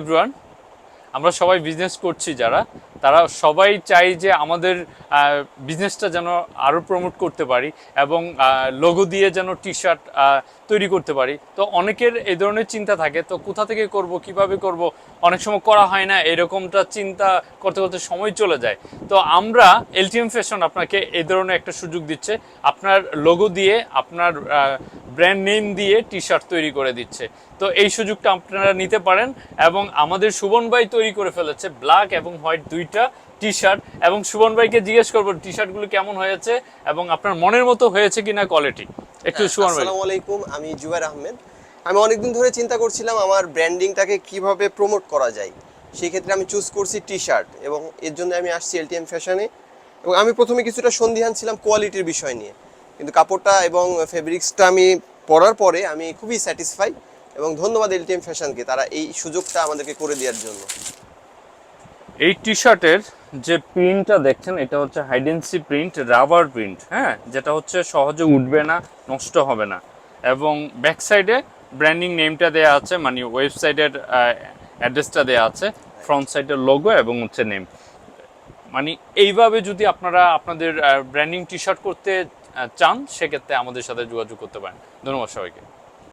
Everyone. আমরা সবাই business করছি যারা। তারা সবাই চাই যে আমাদের বিজনেসটা যেন আরও প্রমোট করতে পারি এবং লোগো দিয়ে যেন টি শার্ট তৈরি করতে পারি। তো অনেকের এই ধরনের চিন্তা থাকে, তো কোথা থেকে করব, কীভাবে করব? অনেক সময় করা হয় না, এরকমটা চিন্তা করতে করতে সময় চলে যায়। তো আমরা এলটিএম ফ্যাশন আপনাকে এই ধরনের একটা সুযোগ দিচ্ছে। আপনার লোগো দিয়ে আপনার ব্র্যান্ড নেম দিয়ে টি শার্ট তৈরি করে দিচ্ছে। তো এই সুযোগটা আপনারা নিতে পারেন এবং আমাদের সুবন ভাই তৈরি করে ফেলেছে ব্ল্যাক এবং হোয়াইট দুইটা টি শার্ট এবং সুবন ভাইকে জিজ্ঞেস করব টি শার্টগুলো কেমন হয়েছে এবং আপনার মনের মতো হয়েছে কিনা কোয়ালিটি একটু সুবন ভাই। আসসালামু আলাইকুম আমি জুবাইর আহমেদ। আমি অনেকদিন ধরে চিন্তা করছিলাম আমার ব্র্যান্ডিংটাকে কীভাবে প্রমোট করা যায়। সেই ক্ষেত্রে আমি চুজ করছি টি শার্ট এবং এর জন্য আমি আসছি এলটিএম ফ্যাশনে এবং আমি প্রথমে কিছুটা সন্দিহান ছিলাম কোয়ালিটির বিষয় নিয়ে। কিন্তু কাপড়টা এবং ফেব্রিক্সটা আমি পরার পরে আমি খুবই স্যাটিসফাই এবং ধন্যবাদ এলটিএম ফ্যাশনকে তারা এই সুযোগটা আমাদেরকে করে দেওয়ার জন্য। এই টি শার্টের যে প্রিন্টটা দেখছেন, এটা হচ্ছে হাইডেন্সি প্রিন্ট রাবার প্রিন্ট হ্যাঁ? যেটা হচ্ছে সহজে উঠবে না, নষ্ট হবে না। এবং ব্যাক সাইডে ব্র্যান্ডিং নেমটা দেওয়া আছে মানে ওয়েবসাইটের অ্যাড্রেসটা দেওয়া আছে ফ্রন্ট সাইডের লোগো এবং হচ্ছে নেম মানে এইভাবে যদি আপনারা আপনাদের ব্র্যান্ডিং টি শার্ট করতে চান সেক্ষেত্রে আমাদের সাথে যোগাযোগ করতে পারেন। ধন্যবাদ সবাইকে।